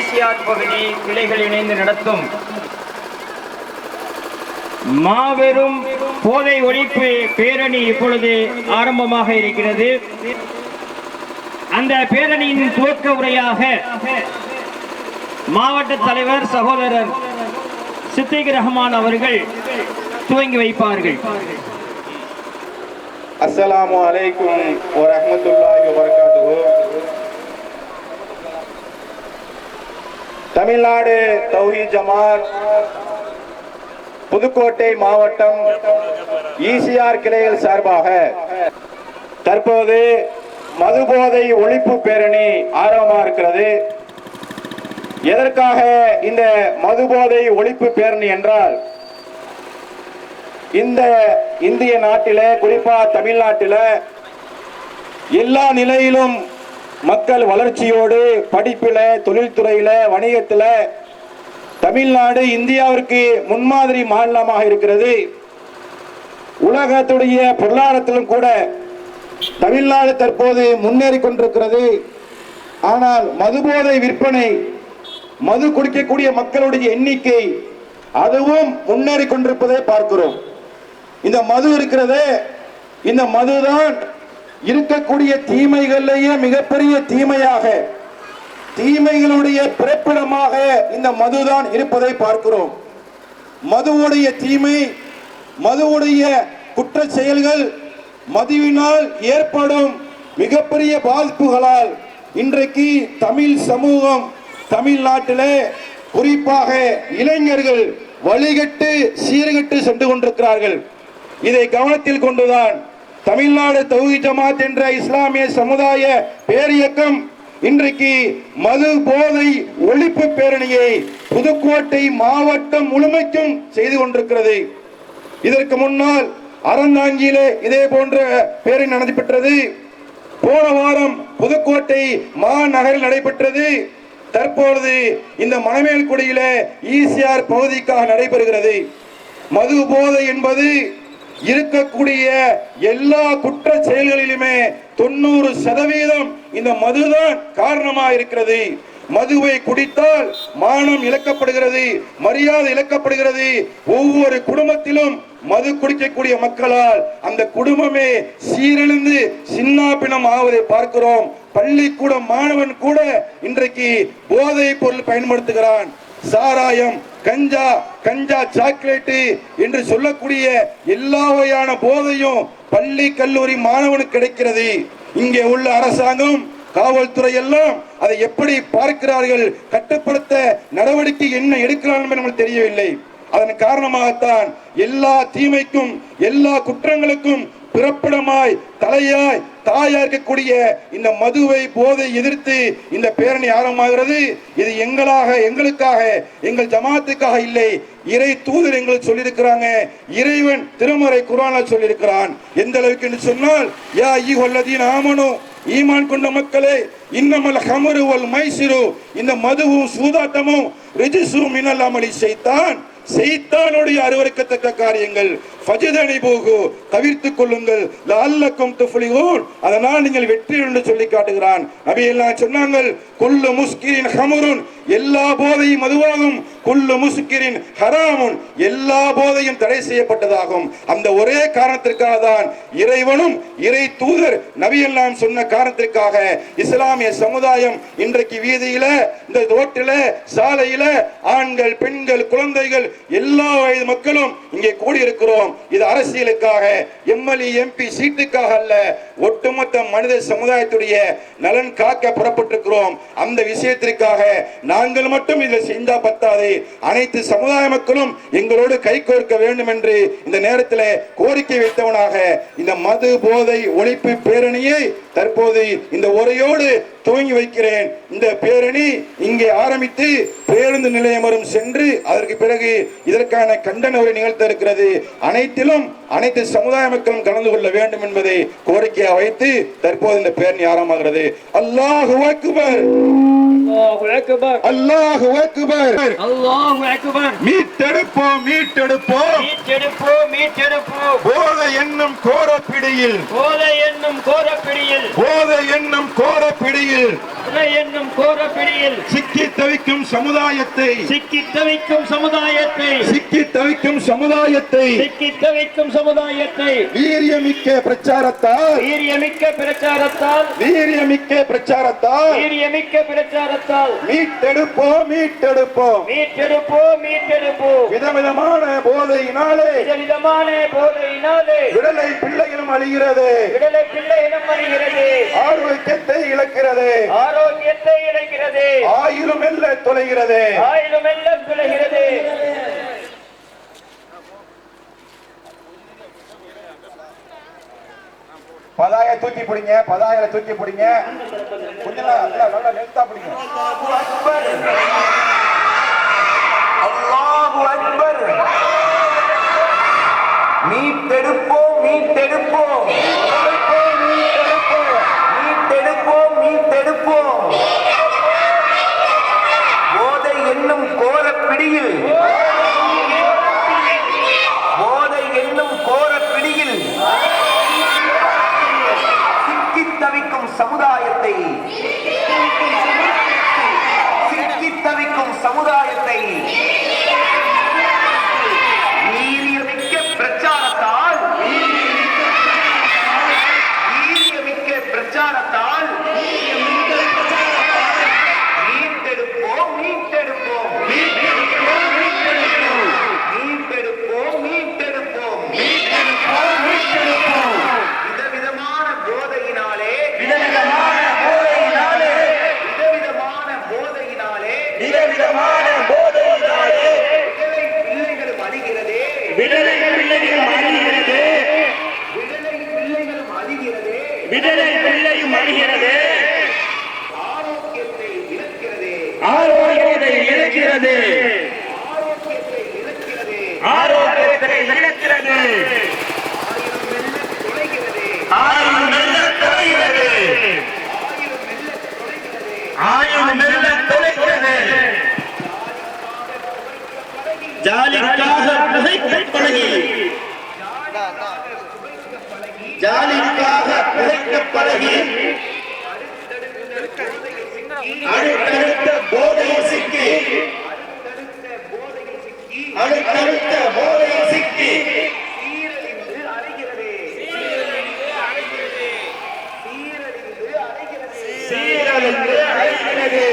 ECR பகுதி கிளைகள் இணைந்து நடத்தும் மாபெரும் போதை ஒழிப்பு பேரணி இப்பொழுது ஆரம்பமாக இருக்கிறது. அந்த பேரணியின் துவக்க உரையாக மாவட்ட தலைவர் சகோதரர் சித்திக் ரஹ்மான் அவர்கள் துவங்கி வைப்பார்கள். அஸ்லாம் வலைக்கும் வரமத்துல்லாஹி வபரகாத்துஹு தமிழ்நாடு தௌஹி ஜமாத் புதுக்கோட்டை மாவட்டம் ஈசிஆர் கிளைகள் சார்பாக தற்போது மதுபோதை ஒழிப்பு பேரணி ஆரம்பமாக இருக்கிறது. எதற்காக இந்த மதுபோதை ஒழிப்பு பேரணி என்றால் இந்த இந்திய நாட்டில குறிப்பா தமிழ்நாட்டில எல்லா நிலையிலும் மக்கள் வளர்ச்சியோடு படிப்பில தொழில்துறையில வணிகத்தில் தமிழ்நாடு இந்தியாவிற்கு முன்மாதிரி மாநிலமாக இருக்கிறது. உலகத்துடைய பொருளாதாரத்திலும் கூட தமிழ்நாடு தற்போது முன்னேறி கொண்டிருக்கிறது. ஆனால் மதுபோதை விற்பனை மது குடிக்கக்கூடிய மக்களுடைய எண்ணிக்கை அதுவும் முன்னேறி கொண்டிருப்பதை பார்க்கிறோம். இந்த மது இருக்கிறதே இந்த மதுதான் இருக்கக்கூடிய தீமைகளிலேயே மிகப்பெரிய தீமையாக தீமைகளுடைய பிறப்பிடமாக இந்த மதுதான் இருப்பதை பார்க்கிறோம். மதுவுடைய தீமை மதுவுடைய குற்ற செயல்கள் மதுவினால் ஏற்படும் மிகப்பெரிய பாதிப்புகளால் இன்றைக்கு தமிழ் சமூகம் தமிழ்நாட்டிலே குறிப்பாக இளைஞர்கள் வழிகட்டு சீர்கட்டு சென்று கொண்டிருக்கிறார்கள். இதை கவனத்தில் கொண்டுதான் தமிழ்நாடு தௌஹி ஜமாத் என்ற இஸ்லாமிய சமுதாய பேரியக்கம் இன்றைக்கு மது போதை ஒழிப்பு பேரணியை புதுக்கோட்டை மாவட்டம் முழுமைக்கும் செய்து கொண்டிருக்கிறது. இதற்கு முன்னால் அறந்தாங்கியிலே இதே போன்ற பேரணி நடைபெற்றது. போன வாரம் புதுக்கோட்டை மாநகரில் நடைபெற்றது. தற்பொழுது இந்த மணமேல்குடியில ஈசிஆர் பகுதிக்காக நடைபெறுகிறது. மது போதை என்பது இருக்கக்கூடிய எல்லா குற்ற செயல்களிலுமே தொண்ணூறு சதவீதம் இந்த மதுதான் காரணமாக இருக்கிறது மதுவை குடித்தால் மானம் இழக்கப்படுகிறது மரியாதை இழக்கப்படுகிறது. ஒவ்வொரு குடும்பத்திலும் மது குடிக்கக்கூடிய மக்களால் அந்த குடும்பமே சீரழிந்து சின்னாபினம் ஆவதை பார்க்கிறோம். பள்ளிக்கூட மாணவன் கூட இன்றைக்கு போதை பொருள் பயன்படுத்துகிறான். சாராயம் கஞ்சா கஞ்சா சாக்லேட்டு என்று சொல்லக்கூடிய எல்லா வகையான போதையும் பள்ளி கல்லூரி மாணவனுக்கு கிடைக்கிறது. இங்கே உள்ள அரசாங்கம் காவல்துறை எல்லாம் அதை எப்படி பார்க்கிறார்கள் கட்டுப்படுத்த நடவடிக்கை என்ன எடுக்கிறார்கள் என்று நமக்கு தெரியவில்லை. அதன் காரணமாகத்தான் எல்லா தீமைக்கும் எல்லா குற்றங்களுக்கும் பிறப்பிடமாய் தலையாய் தாயா இருக்கக்கூடிய இந்த மதுவை போதை எதிர்த்து இந்த பேரணி ஆரம்பமாகிறது. இது எங்களாக எங்களுக்காக எங்கள் ஜமாத்துக்காக இல்லை. இறை தூதர் எங்களுக்கு சொல்லியிருக்கிறாங்க. இறைவன் திருமறை குரான சொல்லியிருக்கிறான். எந்த அளவுக்கு என்று சொன்னால் யா ஈ கொல்லதீன் ஆமனும் ஈமான் கொண்ட மக்களே இன்னமல் ஹமரு வல் மைசிரு இந்த மதுவும் சூதாட்டமும் ரிஜிசும் மினல் செய்தான். செய்தானுடைய அருவருக்கத்தக்க காரியங்கள். ஃபஜதனை போகு தவிர்த்து கொள்ளுங்கள். லஅல்லக்கும் துஃப்லிஹூன் அதனால் நீங்கள் வெற்றி என்று சொல்லி காட்டுகிறான். நபி எல்லாம் சொன்னாங்கள் குல்லு முஸ்கிரின் ஹமுருன். எல்லா போதையும் மதுவாகும் குல்லு முஸ்கிரின் ஹராமுன். எல்லா போதையும் தடை செய்யப்பட்டதாகும். அந்த ஒரே காரணத்திற்காக தான் இறைவனும் இறை தூதர் நபி எல்லாம் சொன்ன காரணத்திற்காக இஸ்லாமிய சமுதாயம் இன்றைக்கு வீதியில இந்த ரோட்டில சாலையில ஆண்கள் பெண்கள் குழந்தைகள் எல்லா வயது மக்களும் இங்கே கூடியிருக்கிறோம். இது அரசியலுக்காக எம்எல்ஏ எம்பி சீட்டுக்காக அல்ல ஒட்டுமொத்த மனித சமுதாயத்துடைய நலன் காக்க புறப்பட்டிருக்கிறோம். அந்த விஷயத்திற்காக நாங்கள் மட்டும் இதில் செஞ்சா பத்தாது. அனைத்து சமுதாய மக்களும் எங்களோடு கைகோர்க்க வேண்டும் என்று இந்த நேரத்தில் கோரிக்கை வைத்தவனாக இந்த மது போதை ஒழிப்பு பேரணியை தற்போது இந்த உரையோடு துவங்கி வைக்கிறேன். இந்த பேரணி இங்கே ஆரம்பித்து பேருந்து நிலையம் வரும் சென்று அதற்கு பிறகு இதற்கான கண்டன உரை நிகழ்த்த இருக்கிறது. அனைத்திலும் அனைத்து சமுதாய மக்களும் கலந்து கொள்ள வேண்டும் என்பதை கோரிக்கையாக வைத்து தற்போது இந்த பேரணி ஆரம்பமாகிறது. அல்லாஹ் அக்பர்! அல்லாஹு அக்பர் அல்லாஹு அக்பர் அல்லாஹு அக்பர் மீட்டெடுப்போம் மீட்டெடுப்போம். மீட்டெடுப்போம் மீட்டெடுப்போம். போதை என்னும் கோரப்பிடியில். போதை என்னும் கோரப்பிடியில். போதை என்னும் கோரப்பிடியில். என்னும் கோர பிடியில் சிக்கி தவிக்கும் சமுதாயத்தை. சிக்கி தவிக்கும் சமுதாயத்தை. சிக்கி தவிக்கும் சமுதாயத்தை. சிக்கி தவிக்கும் சமுதாயத்தை. வீரியமிக்க பிரச்சாரத்தால். வீரியமிக்க பிரச்சாரத்தால். வீரியமிக்க பிரச்சாரத்தால். வீரியமிக்க பிரச்சாரத்தால். மீட்டெடுப்போம் மீட்டெடுப்போம். மீட்டெடுப்போம் மீட்டெடுப்போம். விதவிதமான போதையினாலே விதவிதமான போதையினாலே விடலை பிள்ளைகளும் அழிகிறது. விடலை ஆரோக்கியத்தை இழக்கிறது. ஆரோக்கியத்தை இழக்கிறது. ஆயிரம் மெல்ல தொலைகிறது. ஆயிரம் எல்லாம் விளைகிறது பதாய தூக்கி பிடிங்க பதாயில தூக்கி பிடிங்க. கொஞ்சம் நல்லா நல்லா நெருத்தா பிடிங்க. அல்லாஹு அக்பர். மீட்டெடுப்போம் மீட்டெடுப்போம் மீட்டெடுப்போம் மீட்டெடுப்போம் போதை என்னும் கோர பிடியில் போதை என்னும் கோர பிடியில் சிக்கித் தவிக்கும் சமுதாயத்தை சிக்கித் தவிக்கும் சமுதாயத்தை வீரியமிக்க பிரச்சாரத்தால் வீரியமிக்க பிரச்சாரத்தால் மீட்டெடுப்போம் மீட்டெடுப்போம் மீட்டெடுப்போம் மீட்டெடுப்போம் மீட்டெடுப்போம் மீட்டெடுப்போம் விதவிதமான போதையினாலே விதவிதமான போதையினாலே விதவிதமான போதையினாலே விதவிதமான போதையினாலே விடலை பிள்ளைகளும் அழிகிறதே விடலை பிள்ளையும் அழிகிறது விடலை பிள்ளைகளும் அழிகிறதே விடலை பிள்ளையும் அழிகிறது ஆரோக்கியத்தை இழக்கிறதே ஆரோக்கியத்தை இழக்கிறது ஆரோக்கியத்தை இழக்கிறதே ஆரோக்கியத்தை இழக்கிறது ஆயிரம் மெல்ல தொலைகிறதே ஆயுள் மெல்ல தொலைக்கிறது ஜாலிக்காக பிழைக்கப் பழகி. ஜாலிக்காக பிழைக்கப் பழகி. அடுத்தடுத்த போதையில் சிக்கி. அடுத்தடுத்த போதையில் சிக்கி. சீரழிந்து அழிகிறதே சீரழிந்து அழிகிறதே சீரழிந்து அழிகிறது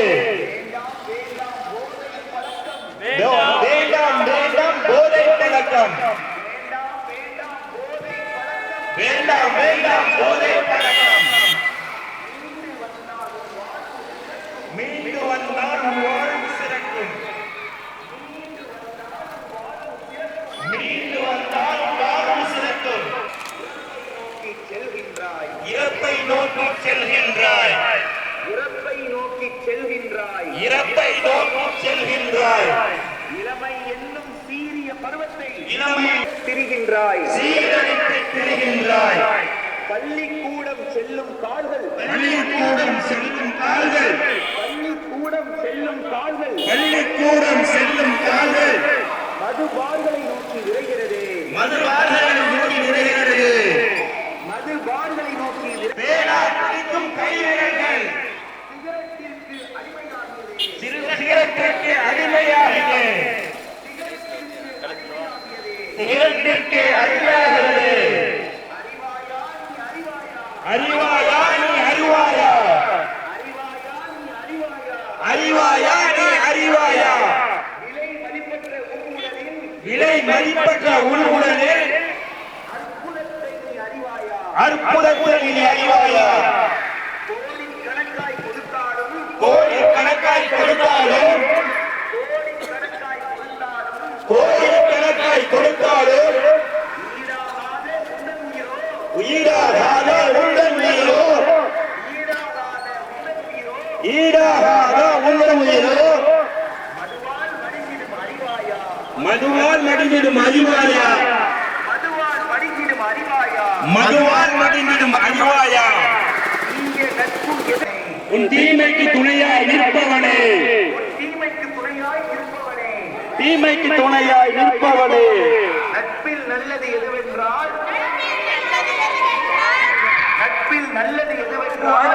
வேண்டாம் வேண்டாம் போதை பழக்கம் வேண்டாம் வேண்டாம் போதை பழக்கம் மீண்டு வந்தால் வாழ்வு சிறக்கும் மீண்டு வந்தால் வாழ்வு சிறக்கும் செல்கின்றாய் இறப்பை நோக்கி செல்கின்றாய் இளமை என்னும் சீரிய பருவத்தை இளமை திரிகின்றாய். சீரழித்து திரிகின்றாய். பள்ளிக்கூடம் செல்லும் கால்கள். பள்ளிக்கூடம் செல்லும் கால்கள். பள்ளிக்கூடம் செல்லும் கால்கள். பள்ளிக்கூடம் செல்லும் கால்கள். மதுபார்களை நோக்கி விரைகிறதே. மதுபார்களை நோக்கி விரைகிறது. மதுபார்களை நோக்கி பேனா பிடிக்கும் கைவிரல்கள். சிகரெட்டிற்கு அடிமையாகிறதே சிகரெட்டிற்கு அடிமையாகிறது. அறிவாயா நீ அறிவாயா? அறிவாயா நீ அறிவாயா? விலை மதிப்பற்ற ஊழலில் அற்புதத்தை நீ அறிவாயா? அற்புதத்தை கோடி கணக்காய் கொடுத்தாலும் கோடிக்கணக்காய் கொடுத்தாலும் கோடி கணக்காய் கொடுத்தாலும் ஈடாகாத உடனுயிரோ உயிராகாத உள்ள உயிரோ ஈடாகாத உடனுயிரோ ஈடாகாத உள்ள உயிரோ மதுவால் மடிந்திடும் அறிவாயா மதுவால் மடிந்திடும் அறிவாயா? மதுவால் மடிந்திடும் அறிவாயா? உன் தீமைக்கு துணையாய் நிற்பவனே. தீமைக்கு துணையாய் இருப்பவனே தீமைக்கு துணையாய் நிற்பவனே. நட்பில் நல்லது எதுவென்றால்? நட்பில் நல்லது எதுவென்றால்?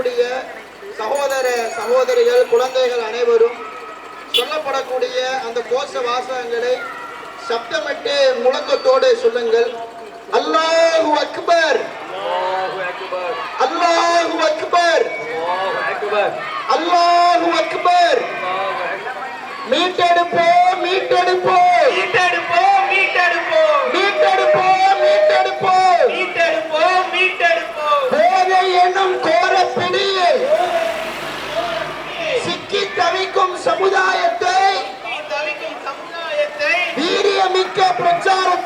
சொல்லக்கூடிய சகோதர சகோதரிகள் குழந்தைகள் அனைவரும் சொல்லப்படக்கூடிய அந்த கோஷ வாசகங்களை சப்தமிட்டு முழக்கத்தோடு சொல்லுங்கள். அல்லாஹு அக்பர். அல்லாஹு அக்பர். அல்லாஹு அக்பர். மீட்டெடுப்போ மீட்டெடுப்போ மீட்டெடுப்போ மீட்டெடுப்போ மீட்டெடுப்போ மீட்டெடுப்போ தவிக்கும் சமுதாயத்தை வீரியமிக்க பிரச்சாரம்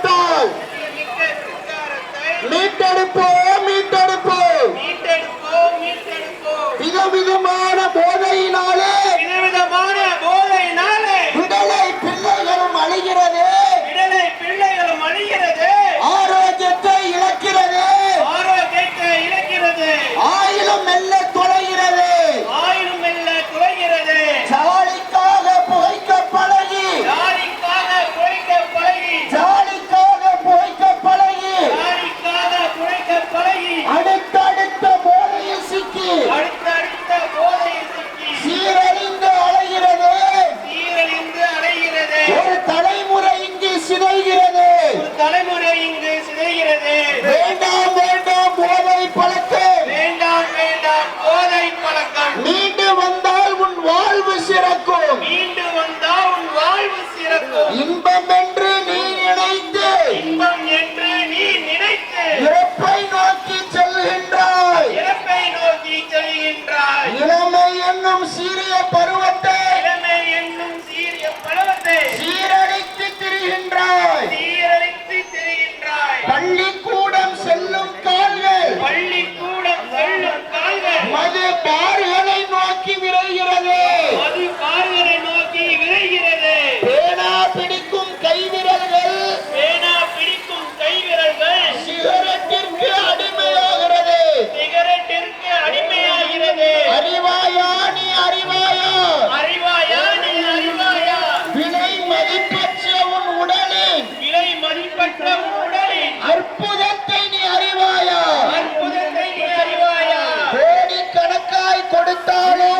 കൊടുത്താലേ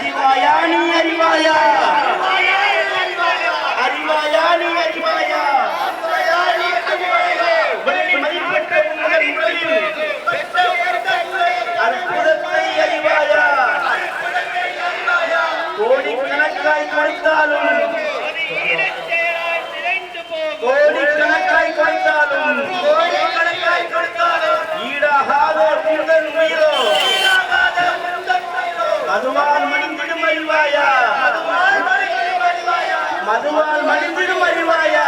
அறிவாயா நீ அறிவாயா? அறிவாயா நீ அறிவாயா? அற்புதத்தை அறிவாயா? கோடிக்கணக்காய் கொடுத்தாலும் கோடிக்கணக்காய் கொடுத்தாலும் கோடிக்கணக்காய் கொடுத்தாலும் ஈடாகாத உயிரோ? மடிந்திடும் அறிவாயா மதுவால் மடிந்திடும் அறிவாயா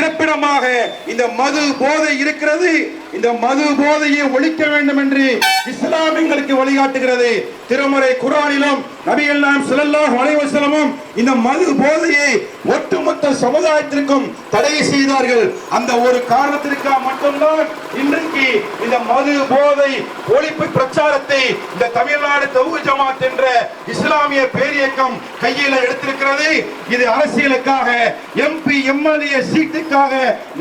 இருப்பிடமாக இந்த மது போதை இருக்கிறது. இந்த மது போதையை ஒழிக்க வேண்டும் என்று இஸ்லாம் எங்களுக்கு வழிகாட்டுகிறது. திருமறை குரானிலும் நபிகள் நாம் ஸல்லல்லாஹு இந்த மது போதையை ஒட்டுமொத்த சமுதாயத்திற்கும் தடை செய்தார்கள். அந்த ஒரு காரணத்திற்காக மட்டும்தான் இன்றைக்கு இந்த மது போதை ஒழிப்பு பிரச்சாரத்தை இந்த தமிழ்நாடு தௌஹீத் ஜமாத் என்ற இஸ்லாமிய பேரியக்கம் கையில எடுத்திருக்கிறது. இது அரசியலுக்காக எம்பி எம்எல்ஏ சீட்டுக்காக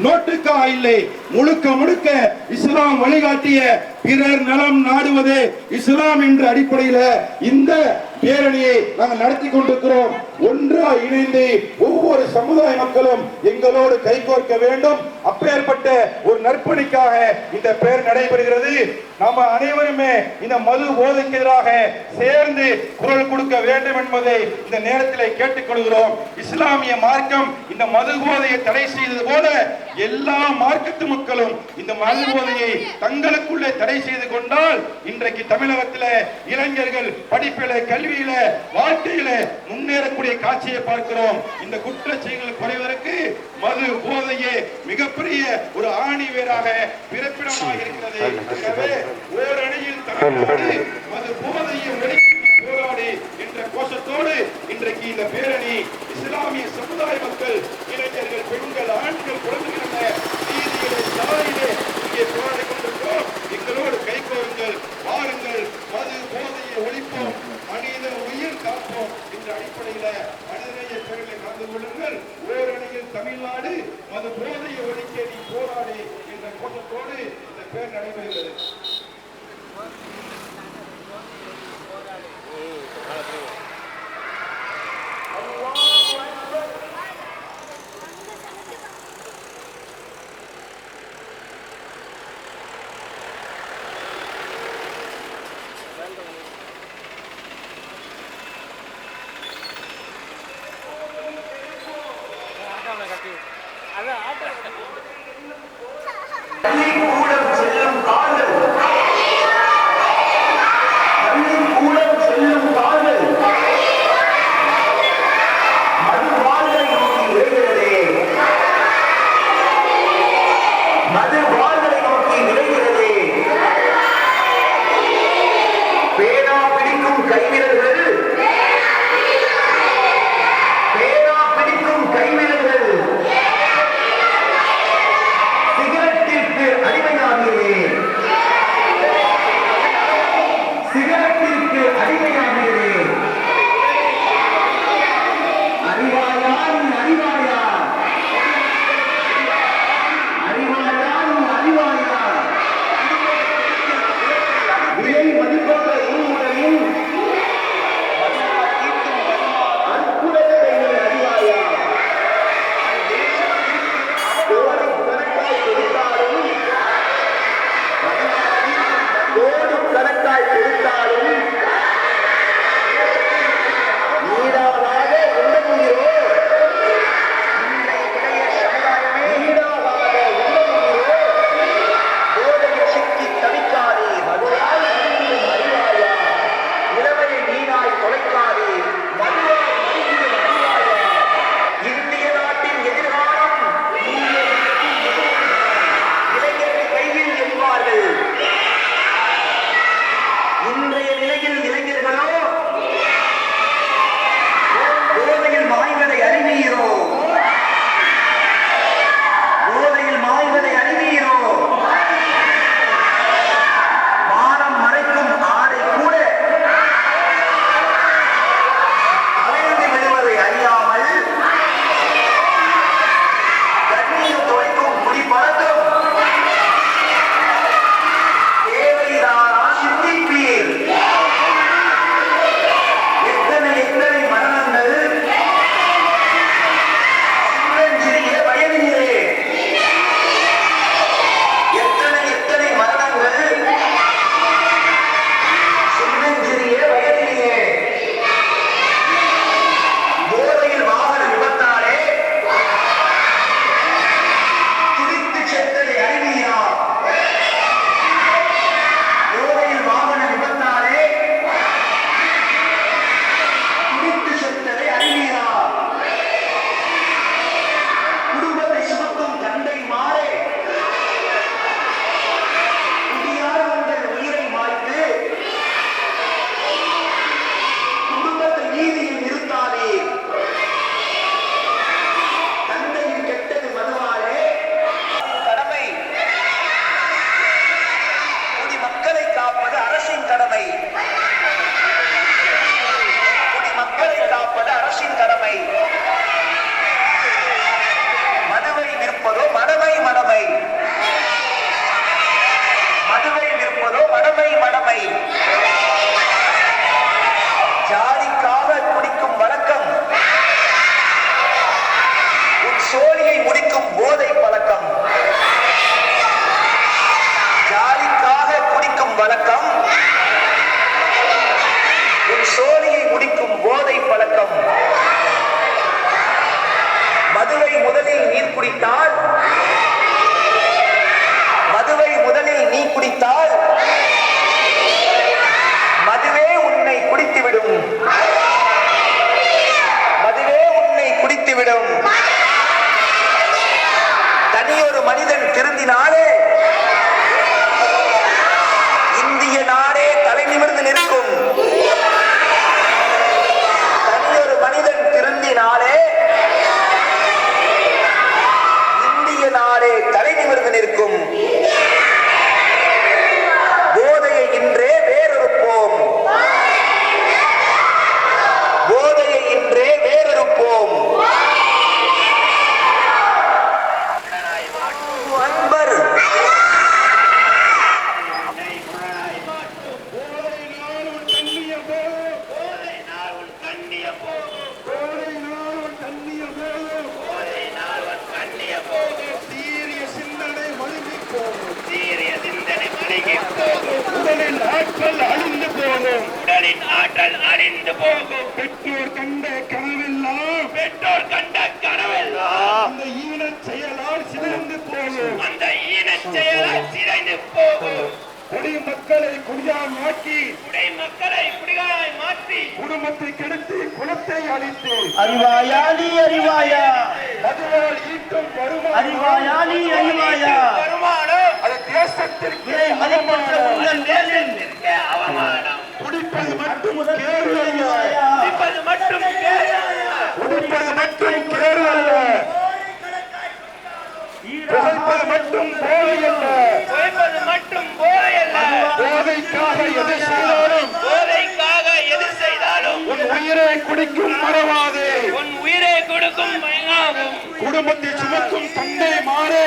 நோட்டுக்காக இல்லை. முழுக்க முழுக்க இஸ்லாம் வழிகாட்டிய பிறர் நலம் நாடுவது இஸ்லாம் என்ற அடிப்படையில இந்த பேரணியை நாங்கள் நடத்தி கொண்டிருக்கிறோம். ஒன்றா இணைந்து ஒவ்வொரு சமுதாய மக்களும் எங்களோடு கைகோர்க்க வேண்டும். அப்பேற்பட்ட ஒரு நற்பணிக்காக இந்த பேர் நடைபெறுகிறது. நாம அனைவருமே இந்த மது போதைக்கு எதிராக சேர்ந்து குரல் கொடுக்க வேண்டும் என்பதை இந்த நேரத்தில் கேட்டுக்கொள்கிறோம். இஸ்லாமிய மார்க்கம் இந்த மது போதையை தடை செய்தது போல எல்லா மார்க்கத்து மக்களும் இந்த மது போதையை தங்களுக்குள்ளே தடை செய்து கொண்டால் இன்றைக்கு தமிழகத்தில் இளைஞர்கள் படிப்பில கல்வியில வாழ்க்கையில முன்னேறக்கூடிய காட்சியை பார்க்கிறோம். இந்த குற்ற செயல்கள் குறைவதற்கு மது போதையே மிகப்பெரிய ஒரு ஆணி வேராக பிறப்பிடமாக இருக்கிறது. ஓரணியில் மது போதையை ஒழிக்க போராடி என்ற ஆற்றல் அழிந்து போகும். உடலின் ஆற்றல் அழிந்து போகும். பெற்றோர் கண்ட கனவெல்லாம் பெற்றோர் கண்ட கனவெல்லாம் அந்த ஈனச் செயலால் சிதைந்து போகும். அந்த ஈனச் செயலால் சிதைந்து போகும். குடி மக்களை குடியால் மாற்றி. குடி மக்களை குடியாய் மாற்றி. குடும்பத்தை கெடுத்து குலத்தை அழித்து அறிவாயா நீ அறிவாயா. மதுவால் ஈட்டும் வருமானம். அறிவாயா. நீ அறிவாயா வருமானம். அது தேசத்திற்கு இதை மதிப்பற்ற உங்கள் நேரில் அவமானம். குடிப்பது மட்டும் கேடு குடிப்பது மட்டும் கேடு அல்ல. குடிப்பது மட்டும் கேடு அல்ல. புகைப்பது மட்டும் போதை அல்ல. புகைப்பது மட்டும் போதை அல்ல. போதைக்காக எது செய்தாலும் போதைக்காக எது செய்தாலும். உன் உயிரை குடிக்கும் மறவாது உன் உயிரை கொடுக்கும் குடும்பத்தை சுமக்கும் தந்தை மாறு.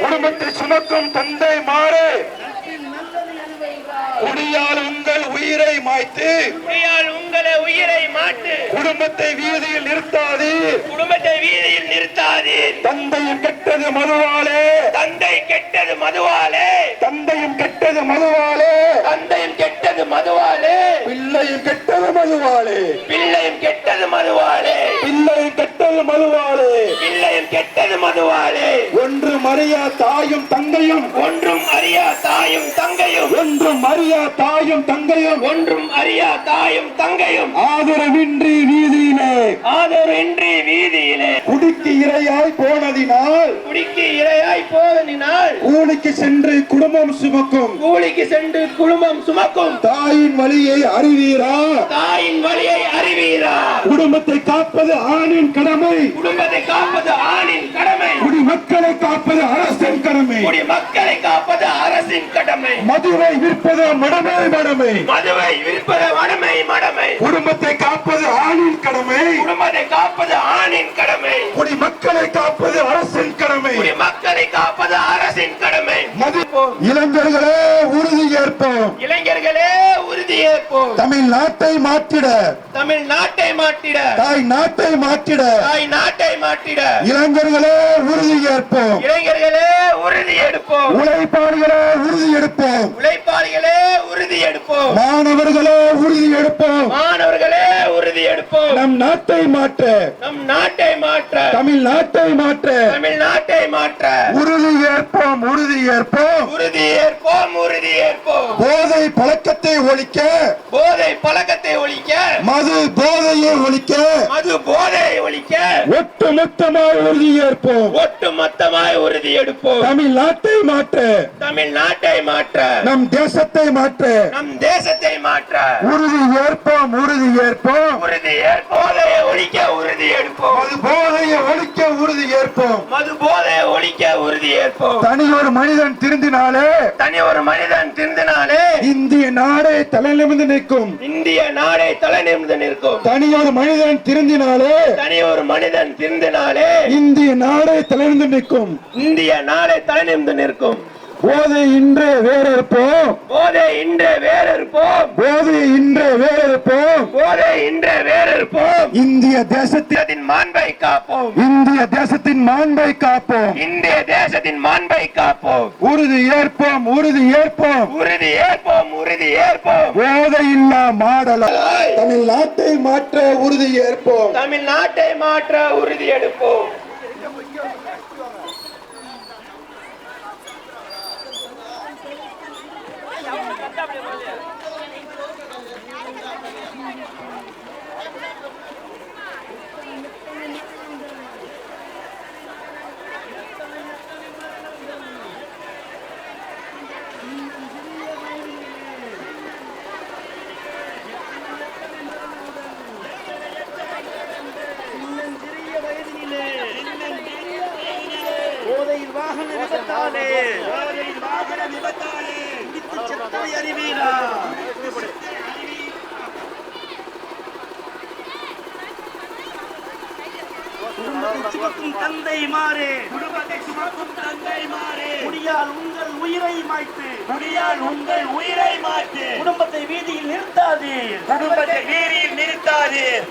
குடும்பத்தை சுமக்கும் தந்தை மாறு. குடியால் உங்கள் உயிரை மாய்த்து. குடியால் உங்களை உயிரை மாட்டு. குடும்பத்தை வீதியில் நிறுத்தாது குடும்பத்தை வீதியில் நிறுத்தாதீர். தந்தையும் கெட்டது மதுவாலே. தந்தை கெட்டது மதுவாலே. தந்தையும் கெட்டது மதுவாலே. தந்தையும் கெட்டது மதுவாலே. பிள்ளையும் கெட்டது மதுவாலே. பிள்ளையும் கெட்டது மதுவாலே. பிள்ளையும் கெட்டது மதுவாலே. பிள்ளையும் கெட்டது மதுவாலே. ஒன்று மறியா தாயும் தங்கையும். ஒன்றும் அறியா தாயும் தங்கையும். ஒன்றும் மறியா தாயும் தங்கையும். ஒன்றும் அறியா தாயும் தங்கையும். ஆதரவின்றி வீதியிலே. ஆதரவின்றி வீதியிலே. குடிக்கு இரையாய் போனதினால். குடிக்கு இரையாய் போதனினால் கூலிக்கு சென்று குடும்பம் சுமக்கும். கூலிக்கு சென்று குடும்பம் சுமக்கும். தாயின் வழியை அறிவீரா? தாயின் வழியை அறிவீரா? குடும்பத்தை காப்பது ஆணின் கடமை. குடும்பத்தை காப்பது ஆணின் கடமை. குடிமக்களை காப்பது அரசின் கடமை. குடி மக்களை காப்பது அரசின் கடமை. மதுவை விற்பது மடமை மடமை. மதுவை விற்பது மடமை மடமை. குடும்பத்தை காப்பது ஆணின் கடமை. குடும்பத்தை காப்பது ஆணின் கடமை. குடிமக்களை காப்பது அரசின் கடமை. குடி மக்களை காப்பது அரசின் கடமை. மது இளைஞர்களே உறுதி ஏற்போம். இளைஞர்களே உறுதியேற்போம் தமிழ்நாட்டை மாற்றிட. தமிழ்நாட்டை மாட்டிட தாய் நாட்டை மாற்றிட. தாய் நாட்டை மாட்டிட இளைஞர்களே உறுதி ஏற்போம். இளைஞர்களே உறுதி எடுப்போம். உழைப்பாளிகளே உறுதி எடுப்போம். உழைப்பாளிகளே உறுதி எடுப்போம். மாணவர்களே உறுதி எடுப்போம். மாணவர்களே உறுதி எடுப்போம். நம் நாட்டை மாற்ற. நம் நாட்டை மாற்ற. தமிழ்நாட்டை மாற்ற. தமிழ்நாட்டை மாற்ற. உறுதி ஏற்போம் உறுதி ஏற்போம். உறுதி ஏற்போம் உறுதி ஏற்போம். போதை பழக்கத்தை ஒழிக்க. போதை பழக்கத்தை ஒழிக்க. மது போதையை ஒழிக்க. மது போதையை ஒழிக்க. ஒட்டுமொத்தமாய் உறுதி ஏற்போம். ஒட்டு மொத்தமாய் உறுதி எடுப்போம். தமிழ்நாட்டை மாற்ற. தமிழ்நாட்டை மாற்ற. நம் தேசத்தை மாற்ற. நம் தேசத்தை மாற்ற. உறுதி ஏற்போம் உறுதி ஏற்போம். உறுதி போதையை ஒழிக்க உறுதி எடுப்போம். மது போதையை ஒழிக்க உறுதி ஏற்போம். மது போதையை ஒழிக்க உறுதி ஏற்போம். தனி ஒரு மனிதன் திருந்தினாலே தனி ஒரு மனிதன் திருந்தினாலே இந்திய நாடே தலை நிமிர்ந்து நிற்கும். இந்திய நாடே தலை நிமிர்ந்து நிற்கும். தனி ஒரு மனிதன் திருந்தினாலே தனி ஒரு மனிதன் திருந்தினாலே இந்திய நாடே தலை நிமிர்ந்து நிற்கும். இந்திய நாடே தலை நிமிர்ந்து நிற்கும். போதை இன்று வேறறுப்போம். போதை இன்று வேறிருப்போம் போதை இன்று வேறறுப்போம். போதை இன்று வேறிருப்போம் இந்திய தேசத்தின் மாண்பை காப்போம். இந்திய தேசத்தின் மாண்பை காப்போம். இந்திய தேசத்தின் மாண்பை காப்போம். உறுதி ஏற்போம் உறுதி ஏற்போம். உறுதி ஏற்போம் உறுதி ஏற்போம். போதை இல்லா மாடல. தமிழ்நாட்டை மாற்ற உறுதி ஏற்போம். தமிழ்நாட்டை மாற்ற உறுதி எடுப்போம். வாகன விபத்தாலே. வாகன விபத்தாலே அறிவீரா குடும்பத்தை சுமக்கும் தந்தை மாறே. குடும்பத்தை சுமக்கும் தந்தை மாறே குடியால் உங்கள் உயிரை மாய்த்து. குடியால் உங்கள் உயிரை மாய்த்து குடும்பத்தை வீதியில் நிறுத்தாதீர். குடும்பத்தை வீதியில் நிறுத்தாதீர்